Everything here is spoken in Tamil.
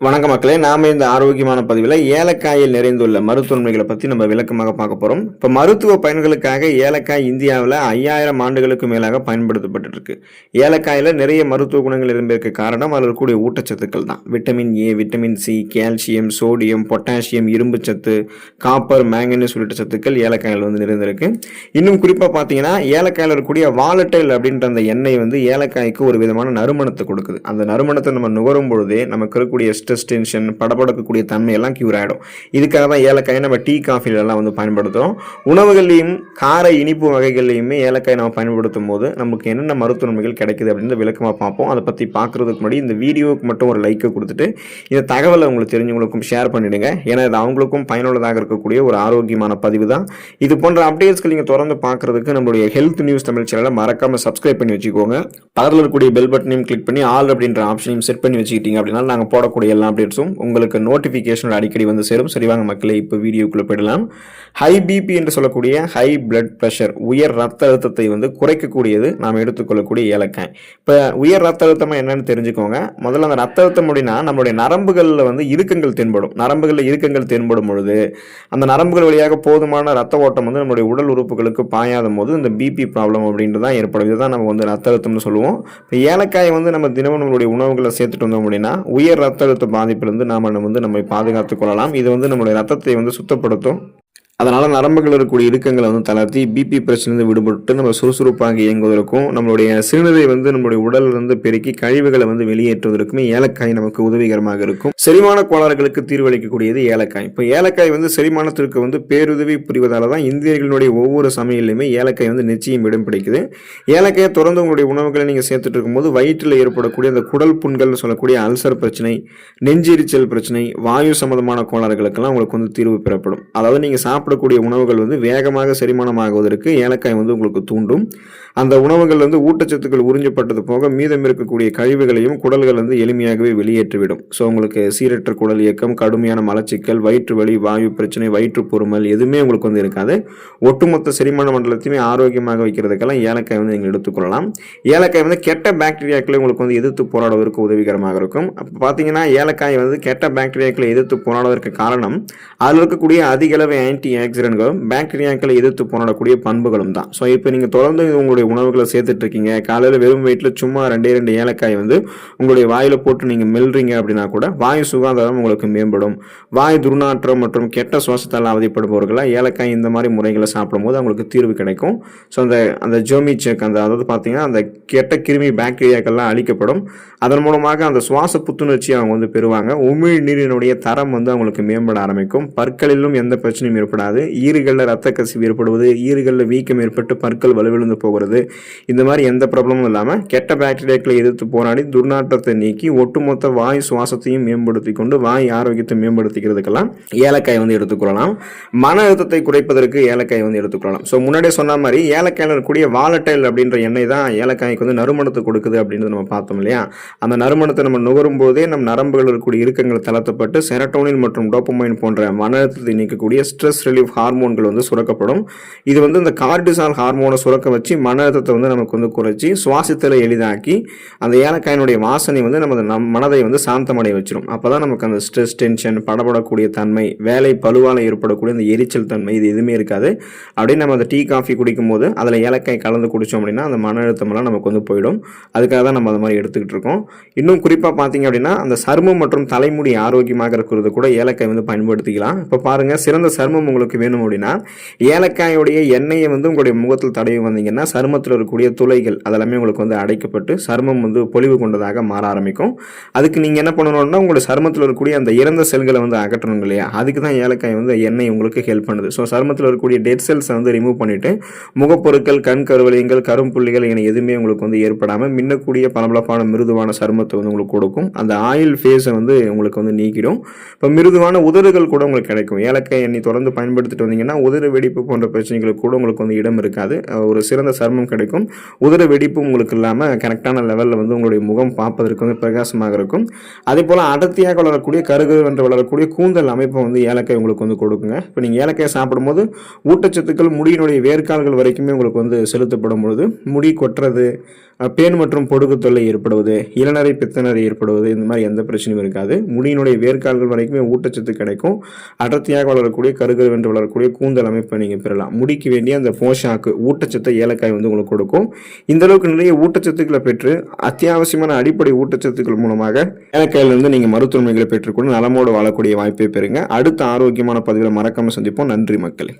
வணக்க மக்களே நாம இந்த ஆரோக்கியமான பதிவில் ஏலக்காயில் நிறைந்துள்ள மருத்துவன்மைகளை பற்றி நம்ம விளக்கமாக பார்க்க போகிறோம் இப்போ மருத்துவ பயன்களுக்காக ஏலக்காய் இந்தியாவில் ஐயாயிரம் ஆண்டுகளுக்கு மேலாக பயன்படுத்தப்பட்டு இருக்கு ஏலக்காயில் நிறைய மருத்துவ குணங்கள் இருந்திருக்க காரணம் அதில் இருக்கக்கூடிய ஊட்டச்சத்துக்கள் தான். Vitamin A vitamin C calcium sodium potassium இரும்பு சத்து காப்பர் மேங்கனீஸ் உள்ளிட்ட சத்துக்கள் ஏலக்காயில் வந்து நிறைந்திருக்கு. இன்னும் குறிப்பாக பார்த்தீங்கன்னா ஏலக்காயில் இருக்கக்கூடிய வாலட்டைல் அப்படின்ற அந்த எண்ணெய் வந்து ஏலக்காய்க்கு ஒரு விதமான நறுமணத்தை கொடுக்குது. அந்த நறுமணத்தை நம்ம நுகரும் பொழுதே நமக்கு இருக்கக்கூடிய ஸ்ட்ரெஸ் டென்ஷன் படபடக்கக்கூடிய தன்மையெல்லாம் கியூர் ஆகிடும் இதுக்காக தான் ஏலக்காயை நம்ம டீ காஃபிலெல்லாம் வந்து பயன்படுத்துகிறோம் உணவுகள்லையும் கார இனிப்பு வகைகள்லையுமே ஏலக்காய் நம்ம பயன்படுத்தும் போது நமக்கு என்னென்ன மருத்துவ நன்மைகள் கிடைக்குது அப்படின்னு விளக்கமாக பார்ப்போம். அதை பற்றி பார்க்குறதுக்கு முன்னாடி இந்த வீடியோவுக்கு மட்டும் ஒரு லைக்கை கொடுத்துட்டு இந்த தகவலை உங்களுக்கு தெரிஞ்சவங்களுக்கும் ஷேர் பண்ணிவிடுங்க ஏன்னா இது அவங்களுக்கும் பயனுள்ளதாக இருக்கக்கூடிய ஒரு ஆரோக்கியமான பதிவு தான். இது போன்ற அப்டேட்ஸ்கள் நீங்கள் தொடர்ந்து பார்க்குறதுக்கு நம்மளுடைய ஹெல்த் நியூஸ் தமிழ் சேனலை மறக்காமல் சப்ஸ்கிரைப் பண்ணி வச்சுக்கோங்க. பக்கத்தில் இருக்கக்கூடிய பெல் பட்டனையும் கிளிக் பண்ணி ஆல் அப்படின்ற ஆப்ஷனையும் செட் பண்ணி வச்சுக்கிட்டீங்க அப்படின்னா நாங்கள் போடக்கூடிய எல்லா அப்டேட்ஸும் உங்களுக்கு நோட்டிஃபிகேஷன் அடிக்கடி வந்து சேரும். சரிவாங்க மக்களை மக்களே இப்போ வீடியோக்குள்ளே போயிடலாம். ஹை பிபி என்று சொல்லக்கூடிய ஹை பிளட் ப்ரெஷர் உயர் ரத்த அழுத்தத்தை வந்து குறைக்கக்கூடியது நாம் எடுத்துக்கொள்ளக்கூடிய ஏலக்காய். இப்போ உயர் ரத்த அழுத்தமாக என்னன்னு தெரிஞ்சுக்கோங்க. முதல்ல அந்த ரத்த அழுத்தம் அப்படின்னா நம்மளுடைய நரம்புகளில் வந்து இறுக்கங்கள் தென்படும். நரம்புகளில் இறுக்கங்கள் தென்படும் பொழுது அந்த நரம்புகள் வழியாக போதுமான ரத்த ஓட்டம் வந்து நம்மளுடைய உடல் உறுப்புகளுக்கு பாயாத போது இந்த பிபி ப்ராப்ளம் அப்படின்றது தான் ஏற்படும். இதுதான் நம்ம வந்து ரத்த அழுத்தம்னு சொல்லுவோம். இப்போ ஏலக்காய் வந்து நம்ம தினமும் நம்மளுடைய உணவுகளை சேர்த்துட்டு வந்தோம் அப்படின்னா உயர் ரத்த அழுத்த பாதிப்பிலிருந்து நாம் வந்து நம்மை பாதுகாத்துக் கொள்ளலாம். இது வந்து நம்மளுடைய ரத்தத்தை வந்து சுத்தப்படுத்தும். அதனால் நரம்புகள் இருக்கக்கூடிய இறுக்கங்களை வந்து தளர்த்தி பிபி பிரச்சனை விடுபட்டு நம்ம சுறுசுறுப்பாக இயங்குவதற்கும் நம்மளுடைய சிறுநீரை வந்து நம்மளுடைய உடல்ல இருந்து பெருக்கி கழிவுகளை வந்து வெளியேற்றுவதற்குமே ஏலக்காய் நமக்கு உதவிகரமாக இருக்கும். செரிமான கோளாறுகளுக்கு தீர்வளிக்கக்கூடியது ஏலக்காய். இப்போ ஏலக்காய் வந்து செரிமானத்திற்கு வந்து பேருதவி புரிவதால தான் இந்தியர்களுடைய ஒவ்வொரு சமையல்லையுமே ஏலக்காய் வந்து நிச்சயம் இடம் பிடிக்குது. ஏலக்காயை தொடர்ந்து உங்களுடைய உணவுகளை நீங்கள் சேர்த்துட்டு இருக்கும்போது வயிற்றில் ஏற்படக்கூடிய அந்த குடல் புண்கள்னு சொல்லக்கூடிய அல்சர் பிரச்சனை நெஞ்செரிச்சல் பிரச்சனை வாயு சம்பந்தமான கோளாறுகளுக்கெல்லாம் உங்களுக்கு வந்து தீர்வு பெறப்படும். அதாவது நீங்கள் சாப்பிடக்கூடிய உணவுகள் வந்து வேகமாக செரிமானமாகுவதற்கு ஏலக்காய் வந்து உங்களுக்கு தூண்டும். அந்த உணவுகள் வந்து ஊட்டச்சத்துக்கள் உறிஞ்சப்பட்டது போக மீதம் இருக்கக்கூடிய கழிவுகளையும் குடல்கள் வந்து எளிமையாகவே வெளியேற்றிவிடும். ஸோ உங்களுக்கு சீரற்ற குடல் இயக்கம் கடுமையான மலச்சிக்கல் வயிற்று வலி வாயு பிரச்சனை வயிற்று பொறுமல் எதுவுமே உங்களுக்கு வந்து இருக்காது. ஒட்டுமொத்த செரிமான மண்டலத்தையுமே ஆரோக்கியமாக வைக்கிறதுக்கெல்லாம் ஏலக்காய் வந்து நீங்கள் எடுத்துக்கொள்ளலாம் ஏலக்காய் வந்து கெட்ட பாக்டீரியாக்களை உங்களுக்கு வந்து எதிர்த்து போராடுவதற்கு உதவிகரமாக இருக்கும். அப்போ பார்த்தீங்கன்னா ஏலக்காய் வந்து கெட்ட பாக்டீரியாக்களை எதிர்த்து போராடுவதற்கு காரணம் அதில் இருக்கக்கூடிய அதிகளவு ஆன்டி ஆக்சிடென்ட்களும் பாக்டீரியாக்களை எதிர்த்து போராடக்கூடிய பண்புகளும் தான். ஸோ இப்போ நீங்கள் தொடர்ந்து உங்களுடைய உணவுகளை சேர்த்துட்டு இருக்கீங்க காலையில் வெறும் வயிற்றில் சும்மா ரெண்டே ரெண்டு ஏலக்காய் வந்து உங்களுடைய வாயில் போட்டு நீங்கள் மெல்றீங்க அப்படின்னா கூட வாயு சுகாதாரம் உங்களுக்கு மேம்படும். வாய் துர்நாற்றம் மற்றும் கெட்ட சுவாசத்தால் அவதிப்படுபவர்களாக ஏலக்காய் இந்த மாதிரி முறைகளை சாப்பிடும்போது அவங்களுக்கு தீர்வு கிடைக்கும். ஸோ அந்த அந்த ஜோமி செக் அந்த அதாவது பார்த்தீங்கன்னா அந்த கெட்ட கிருமி பாக்டீரியாக்கள்லாம் அழிக்கப்படும். அதன் மூலமாக அந்த சுவாச புத்துணர்ச்சி அவங்க வந்து பெறுவாங்க. உமிழ் நீரினுடைய தரம் வந்து அவங்களுக்கு மேம்பட ஆரம்பிக்கும். பற்களிலும் எந்த பிரச்சனையும் ஏற்படாது. ஈறுகளில் ரத்த கசிவு ஏற்படுவது ஈறுகளில் வீக்கம் ஏற்பட்டு பற்கள் வலுவிழுந்து போகிறது. இந்த மாதிரி எந்த ப்ராப்ளமும் இல்லாமல் கெட்ட பாக்டீரியாக்களை எதிர்த்து போராடி துர்நாற்றத்தை நீக்கி ஒட்டுமொத்த வாய் சுவாசத்தையும் மேம்படுத்தி கொண்டு வாய் ஆரோக்கியத்தை மேம்படுத்திக்கிறதுக்கெல்லாம் ஏலக்காய் வந்து எடுத்துக்கொள்ளலாம் மன அழுத்தத்தை குறைப்பதற்கு ஏலக்காய் வந்து எடுத்துக்கொள்ளலாம் ஸோ முன்னாடியே சொன்ன மாதிரி ஏலக்காயில் இருக்கக்கூடிய வாலட்டைல் அப்படின்ற எண்ணெய் தான் ஏலக்காய்க்கு வந்து நறுமணத்தை கொடுக்குது அப்படின்றது நம்ம பார்த்தோம் இல்லையா? அந்த நறுமணத்தை நம்ம நுகரும் போதே நம் நரம்புகள் இருக்கக்கூடிய இறுக்கங்கள் தளர்த்தப்பட்டு செரட்டோனின் மற்றும் டோப்பமைன் போன்ற மன அழுத்தத்தை நீக்கக்கூடிய ஸ்ட்ரெஸ் ரிலீஃப் ஹார்மோன்கள் வந்து சுரக்கப்படும். இது வந்து இந்த கார்டிசால் ஹார்மோனை சுரக்க வச்சு மன அழுத்தத்தை வந்து நமக்கு வந்து குறைச்சி சுவாசத்தில் எளிதாக்கி அந்த ஏலக்காயினுடைய வாசனை வந்து நமது நம் மனதை வந்து சாந்தமடைய வச்சிடும் அப்போ தான் நமக்கு அந்த ஸ்ட்ரெஸ் டென்ஷன் படபடக்கூடிய தன்மை வேலை பழுவால் ஏற்படக்கூடிய அந்த எரிச்சல் தன்மை இது எதுவுமே இருக்காது. அப்படியே நம்ம அந்த டீ காஃபி குடிக்கும் போது அதில் ஏலக்காய் கலந்து குடித்தோம் அப்படின்னா அந்த மன அழுத்தமெல்லாம் நமக்கு வந்து போயிடும். அதுக்காக தான் நம்ம அந்த மாதிரி எடுத்துக்கிட்டு இருக்கோம். இன்னும் குறிப்பாக பார்த்தீங்க அப்படின்னா அந்த சருமம் மற்றும் தலைமுடி ஆரோக்கியமாக இருக்கிறது கூட ஏலக்காய் வந்து பயன்படுத்திக்கலாம். இப்போ பாருங்கள் சிறந்த சருமம் உங்களுக்கு வேணும் அப்படின்னா ஏலக்காயுடைய எண்ணெயை வந்து உங்களுடைய முகத்தில் தடவி வந்தீங்கன்னா சருமத்தில் இருக்கக்கூடிய துளைகள் அதெல்லாமே உங்களுக்கு வந்து அடைக்கப்பட்டு சருமம் வந்து பொலிவு கொண்டதாக மாற ஆரம்பிக்கும். அதுக்கு நீங்கள் என்ன பண்ணணும்னா உங்களுடைய சருமத்தில் இருக்கக்கூடிய அந்த இறந்த செல்களை வந்து அகற்றணும் இல்லையா? அதுக்கு தான் ஏலக்காய் வந்து எண்ணெய் உங்களுக்கு ஹெல்ப் பண்ணுது. ஸோ சருமத்தில் இருக்கக்கூடிய டெட் செல்ஸை வந்து ரிமூவ் பண்ணிவிட்டு முகப்பொருட்கள் கண் கருவலியங்கள் கரும்புள்ளிகள் என எதுவுமே உங்களுக்கு வந்து ஏற்படாமல் மின்னக்கூடிய பளபளப்பான மிருதுவான சருமத்தை வந்து உங்களுக்கு கொடுக்கும். அந்த ஆயில் ஃபேஸை வந்து உங்களுக்கு வந்து நீக்கிடும். இப்போ மிருதுவான உதடுகள் கூட உங்களுக்கு கிடைக்கும். ஏலக்காய் எண்ணெய் தொடர்ந்து பயன்படுத்திட்டு வந்தீங்கன்னா உதிர வெடிப்பு போன்ற பிரச்சனைகளுக்கு கூட உங்களுக்கு வந்து இடம் இருக்காது. ஒரு சிறந்த சருமம் கிடைக்கும். உதிர வெடிப்பு உங்களுக்கு இல்லாமல் கரெக்டான லெவலில் வந்து உங்களுடைய முகம் பார்ப்பதற்கு வந்து பிரகாசமாக இருக்கும். அதே போல் அடர்த்தியாக வளரக்கூடிய கருகு என்று வளரக்கூடிய கூந்தல் அமைப்பை வந்து ஏலக்காய் உங்களுக்கு வந்து கொடுக்குங்க. இப்போ நீங்கள் ஏலக்காய் சாப்பிடும்போது ஊட்டச்சத்துக்கள் முடியினுடைய வேர்க்கால்கள் வரைக்குமே உங்களுக்கு வந்து செலுத்தப்படும் பொழுது முடி கொட்டுறது பேன் மற்றும் பொடுகு தொல்லை ஏற்படுவது இளநரை பித்தநரை ஏற்படுவது இந்த மாதிரி எந்த பிரச்சனையும் இருக்காது. முடியினுடைய வேர்க்கால்கள் வரைக்குமே ஊட்டச்சத்து கிடைக்கும். அடர்த்தியாக வளரக்கூடிய என்று வளரக்கூடிய கூந்தல் அமைப்பை நீங்கள் பெறலாம். முடிக்கு வேண்டிய அந்த போஷாக்கு ஊட்டச்சத்தை ஏலக்காய் வந்து உங்களுக்கு கொடுக்கும். இந்த அளவுக்கு நிறைய ஊட்டச்சத்துக்களை பெற்று அத்தியாவசியமான அடிப்படை ஊட்டச்சத்துக்கள் மூலமாக ஏலக்காயிலிருந்து நீங்கள் மருத்துவமைகளை பெற்றுக்கொண்டு நலமோடு வாழக்கூடிய வாய்ப்பை பெறுங்க. அடுத்த ஆரோக்கியமான பதிவில் மறக்காமல் சந்திப்போம். நன்றி மக்களே.